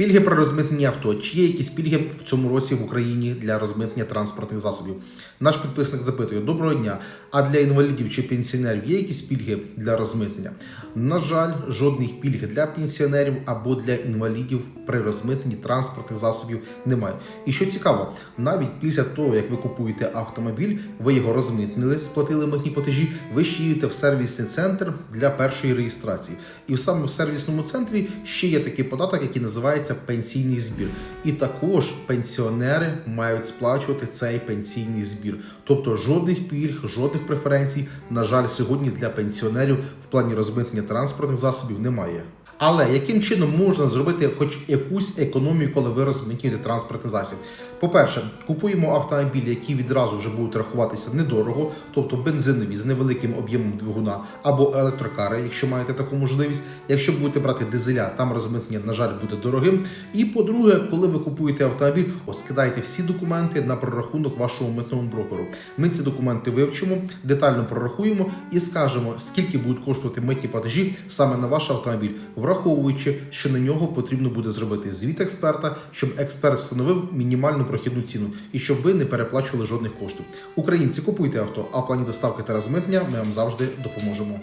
Пільги при розмитненні авто. Чи є якісь пільги в цьому році в Україні для розмитнення транспортних засобів? Наш підписник запитує: Доброго дня! А для інвалідів чи пенсіонерів є якісь пільги для розмитнення? На жаль, жодних пільг для пенсіонерів або для інвалідів при розмитненні транспортних засобів немає. І що цікаво, навіть після того, як ви купуєте автомобіль, ви його розмитнили, сплатили митні платежі, ви ще їдете в сервісний центр для першої реєстрації. І саме в сервісному центрі ще є такий податок, який називається пенсійний збір. І також пенсіонери мають сплачувати цей пенсійний збір. Тобто жодних пільг, жодних преференцій, на жаль, сьогодні для пенсіонерів в плані розмитнення транспортних засобів немає. Але яким чином можна зробити хоч якусь економію, коли ви розмитнюєте транспортний засіб? По-перше, купуємо автомобілі, які відразу вже будуть рахуватися недорого, тобто бензинові з невеликим об'ємом двигуна або електрокари, якщо маєте таку можливість. Якщо будете брати дизеля, там розмитнення, на жаль, буде дорогим. І по-друге, коли ви купуєте автомобіль, скидайте всі документи на прорахунок вашого митному брокеру. Ми ці документи вивчимо, детально прорахуємо і скажемо, скільки будуть коштувати митні платежі саме на ваш автомобіль, враховуючи, що на нього потрібно буде зробити звіт експерта, щоб експерт встановив мінімальну прохідну ціну і щоб ви не переплачували жодних коштів. Українці купуйте авто, а в плані доставки та розмитнення ми вам завжди допоможемо.